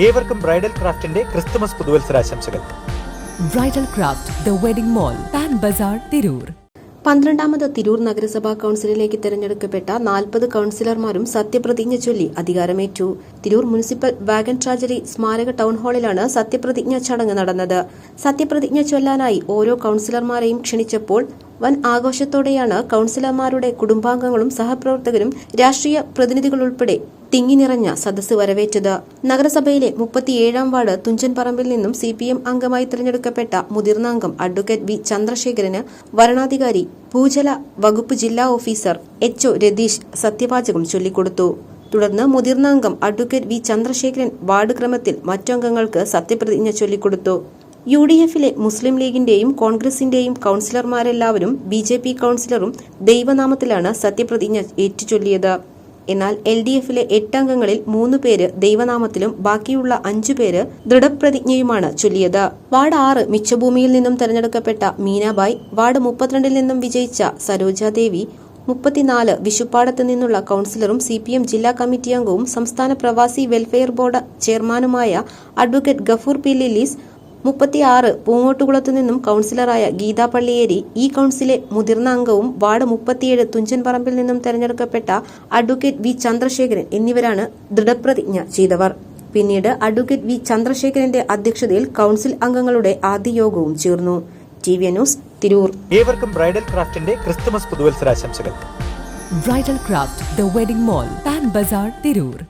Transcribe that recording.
ഏവർക്കും ബ്രൈഡൽ ക്രാഫ്റ്റിന്റെ Christmas പുതുവത്സരാശംസകൾ. Bridal craft the wedding mall Pan Bazar Tirur. പന്ത്രണ്ടാമത് തിരൂർ നഗരസഭാ കൌൺസിലിലേക്ക് തെരഞ്ഞെടുക്കപ്പെട്ട നാൽപ്പത് കൌൺസിലർമാരും സത്യപ്രതിജ്ഞ ചൊല്ലി അധികാരമേറ്റു. തിരൂർ മുനിസിപ്പൽ വാഗൻ ട്രാജഡി സ്മാരക ടൗൺ ഹാളിലാണ് സത്യപ്രതിജ്ഞ ചടങ്ങ് നടന്നത്. സത്യപ്രതിജ്ഞ ചൊല്ലാനായി ഓരോ കൌൺസിലർമാരെയും ക്ഷണിച്ചപ്പോൾ വൻ ആഘോഷത്തോടെയാണ് കൌൺസിലർമാരുടെ കുടുംബാംഗങ്ങളും സഹപ്രവർത്തകരും രാഷ്ട്രീയ പ്രതിനിധികളുൾപ്പെടെ തിങ്ങി നിറഞ്ഞ സദസ്സ് വരവേറ്റത്. നഗരസഭയിലെ മുപ്പത്തിയേഴാം വാർഡ് തുഞ്ചൻ പറമ്പിൽ നിന്നും സി പി എം അംഗമായി തിരഞ്ഞെടുക്കപ്പെട്ട മുതിർന്ന അംഗം അഡ്വക്കേറ്റ് വി ചന്ദ്രശേഖരന് വരണാധികാരി ഭൂജല വകുപ്പ് ജില്ലാ ഓഫീസർ എച്ച് ഒ രതീഷ് സത്യവാചകം ചൊല്ലിക്കൊടുത്തു. തുടർന്ന് മുതിർന്ന അംഗം അഡ്വക്കേറ്റ് വി ചന്ദ്രശേഖരൻ വാർഡ് ക്രമത്തിൽ മറ്റു അംഗങ്ങൾക്ക് സത്യപ്രതിജ്ഞ ചൊല്ലിക്കൊടുത്തു. യു ഡി എഫിലെ മുസ്ലിം ലീഗിന്റെയും കോൺഗ്രസിന്റെയും കൌൺസിലർമാരെല്ലാവരും ബി ജെ പി കൌൺസിലറും ദൈവനാമത്തിലാണ് സത്യപ്രതിജ്ഞ ഏറ്റുചൊല്ലിയത്. എന്നാൽ എൽ ഡി എഫിലെ എട്ട് അംഗങ്ങളിൽ മൂന്ന് പേര് ദൈവനാമത്തിലും ബാക്കിയുള്ള അഞ്ചു പേര് ദൃഢപ്രതിജ്ഞയുമാണ് ചൊല്ലിയത്. വാർഡ് ആറ് മിച്ചഭൂമിയിൽ നിന്നും തെരഞ്ഞെടുക്കപ്പെട്ട മീനാബായ് വാർഡ് മുപ്പത്തിരണ്ടിൽ നിന്നും വിജയിച്ച സരോജാദേവി മുപ്പത്തിനാല് വിഷുപ്പാടത്ത് നിന്നുള്ള കൌൺസിലറും സി പി എം ജില്ലാ കമ്മിറ്റി അംഗവും സംസ്ഥാന പ്രവാസി വെൽഫെയർ ബോർഡ് ചെയർമാനുമായ അഡ്വക്കേറ്റ് ഗഫൂർ പി ലില്ലീസ് മുപ്പത്തിയാറ് പൂങ്ങോട്ടുകുളത്തു നിന്നും കൗൺസിലറായ ഗീതാ പള്ളിയേരി ഈ കൌൺസിലെ മുതിർന്ന അംഗവും വാർഡ് മുപ്പത്തിയേഴ് തുഞ്ചൻപറമ്പിൽ നിന്നും തെരഞ്ഞെടുക്കപ്പെട്ട അഡ്വക്കേറ്റ് വി ചന്ദ്രശേഖരൻ എന്നിവരാണ് ദൃഢപ്രതിജ്ഞ ചെയ്തവർ. പിന്നീട് അഡ്വക്കേറ്റ് വി ചന്ദ്രശേഖരന്റെ അധ്യക്ഷതയിൽ കൗൺസിൽ അംഗങ്ങളുടെ ആദ്യ യോഗവും ചേർന്നു. T V news Tirur. ഏവർക്കും ബ്രൈഡൽ ക്രാഫ്റ്റിന്റെ Christmas പുതുവത്സരാശംസകൾ. Bridal craft the wedding mall Pan Bazar Tirur.